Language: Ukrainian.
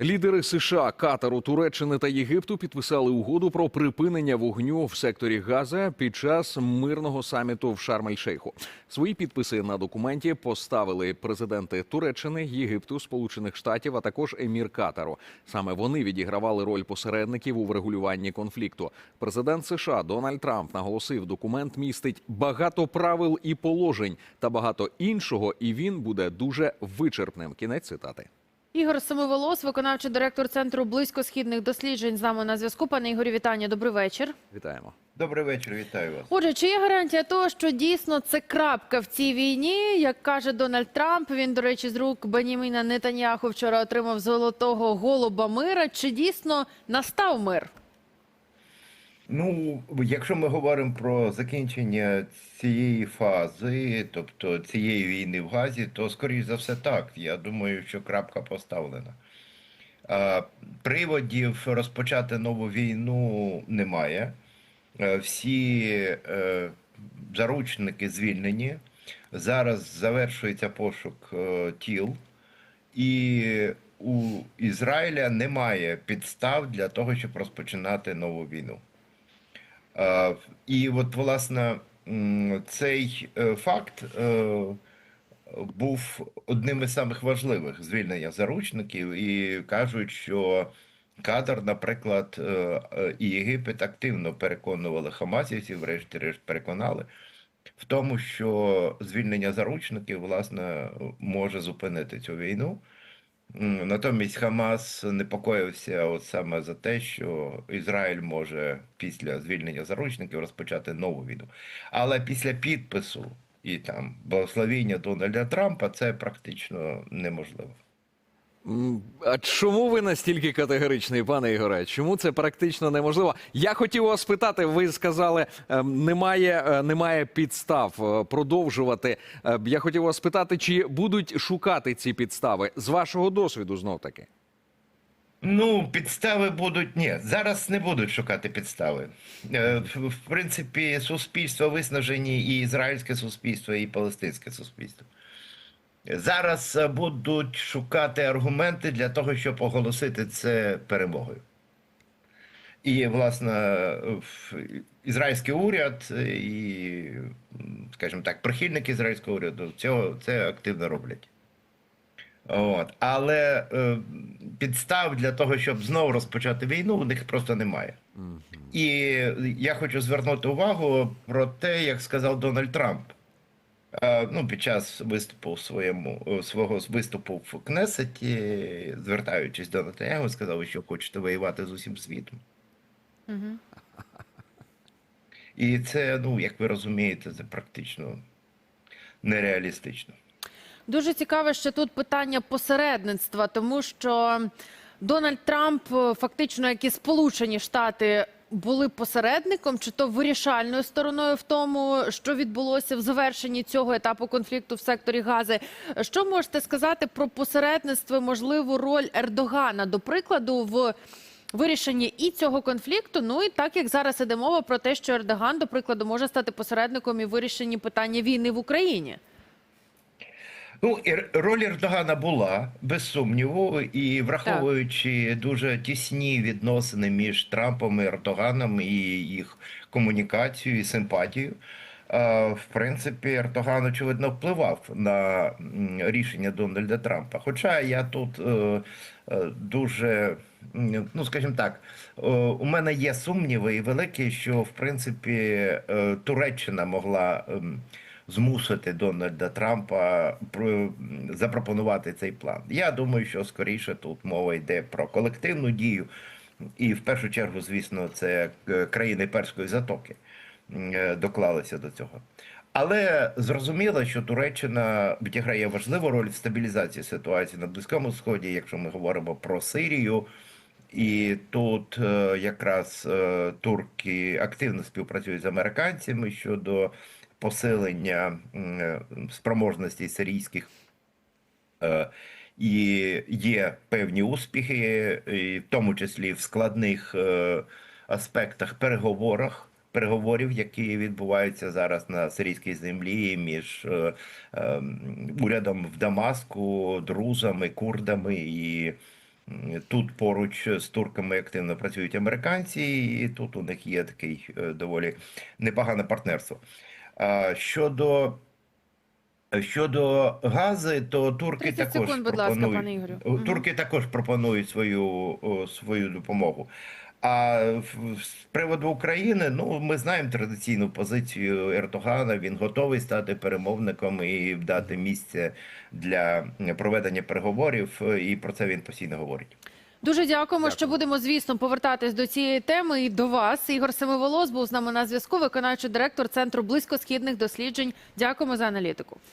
Лідери США, Катару, Туреччини та Єгипту підписали угоду про припинення вогню в секторі Газа під час мирного саміту в Шарм-ель-Шейху. Свої підписи на документі поставили президенти Туреччини, Єгипту, Сполучених Штатів, а також емір Катару. Саме вони відігравали роль посередників у врегулюванні конфлікту. Президент США Дональд Трамп наголосив, документ містить багато правил і положень та багато іншого, і він буде дуже вичерпним. Кінець цитати. Ігор Самоволос, виконавчий директор центру близькосхідних досліджень, з нами на зв'язку. Пане Ігорі, вітання. Добрий вечір. Вітаємо. Добрий вечір, вітаю вас. Отже, чи є гарантія того, що дійсно це крапка в цій війні? Як каже Дональд Трамп, він, до речі, з рук Беніміна Нетаньяху вчора отримав золотого голуба мира. Чи дійсно настав мир? Ну, якщо ми говоримо про закінчення цієї фази, тобто цієї війни в Газі, то скоріш за все так. Я думаю, що крапка поставлена. Приводів розпочати нову війну немає. Е, Всі е, заручники звільнені. Зараз завершується пошук е, тіл, і у Ізраїля немає підстав для того, щоб розпочинати нову війну. Е, І от, власне, цей е, факт е, був одним із самих важливих звільнення заручників, і кажуть, що Катар, наприклад, і Єгипет активно переконували хамасівців, врешті-решт переконали в тому, що звільнення заручників, власне, може зупинити цю війну. Натомість Хамас непокоївся от саме за те, що Ізраїль може після звільнення заручників розпочати нову війну. Але після підпису і там благословіння Дональда Трампа це практично неможливо. А чому ви настільки категоричний, пане Ігоре? Чому це практично неможливо? Я хотів вас спитати. Ви сказали, ем, немає, е, немає підстав е, продовжувати. Е, Я хотів вас спитати, чи будуть шукати ці підстави з вашого досвіду знов таки? Ну, підстави будуть ні. Зараз не будуть шукати підстави. Е, в принципі, суспільство виснажені і ізраїльське суспільство, і палестинське суспільство. Зараз е, будуть шукати аргументи для того, щоб оголосити це перемогою. І, власне, ізраїльський уряд е, і, скажімо так, прихильники ізраїльського уряду цього це активно роблять. От. Але е, підстав для того, щоб знову розпочати війну, у них просто немає. І я хочу звернути увагу про те, як сказав Дональд Трамп. Ну, під час виступу своєму е, свого виступу в Кнесеті, звертаючись до Нетаньяху, сказав, що хочете воювати з усім світом. Угу. І це, ну, як ви розумієте, це практично нереалістично. Дуже цікаве ще тут питання посередництва, тому що Дональд Трамп е, фактично, як і Сполучені Штати. Були посередником чи то вирішальною стороною в тому, що відбулося в завершенні цього етапу конфлікту в секторі Гази. Що можете сказати про посередництво, можливу роль Ердогана, до прикладу, в вирішенні і цього конфлікту? Ну і так як зараз іде мова про те, що Ердоган, до прикладу, може стати посередником і вирішенні питання війни в Україні. Ну, роль Ердогана була без сумніву, і враховуючи дуже тісні відносини між Трампом і Ердоганом і їх комунікацію і симпатію. В принципі, Ердоган, очевидно, впливав на рішення Дональда Трампа. Хоча я тут е, е, дуже, ну скажімо так, у мене є сумніви і великі, що в принципі е, Туреччина могла. Змусити Дональда Трампа про- запропонувати цей план. Я думаю, що скоріше тут мова йде про колективну дію, і в першу чергу, звісно, це е, країни Перської затоки е, доклалися до цього. Але зрозуміло, що Туреччина відіграє важливу роль в стабілізації ситуації на Близькому Сході, якщо ми говоримо про Сирію. І тут е, якраз турки активно співпрацюють з американцями щодо посилення е, сирійських. Е, І є певні успіхи, в тому числі в складних е, аспектах переговорах. Переговорів, які відбуваються зараз на сирійській землі між урядом в Дамаску, друзами, курдами і Тут поруч з турками активно працюють американці, і тут у них є такий доволі непогане партнерство. Щодо Щодо гази, то турки 30 також секунд, будь ласка, пропонують, пане Ігорю. Турки також пропонують свою, свою допомогу. А з приводу України, ну ми знаємо традиційну позицію Ердогана. Він готовий стати перемовником і дати місце для проведення переговорів. І про це він постійно говорить. Дуже дякуємо, Дякую. що будемо, звісно, повертатись до цієї теми і до вас. Ігор Семиволос був з нами на зв'язку, виконавчий директор Центру близькосхідних досліджень. Дякуємо за аналітику.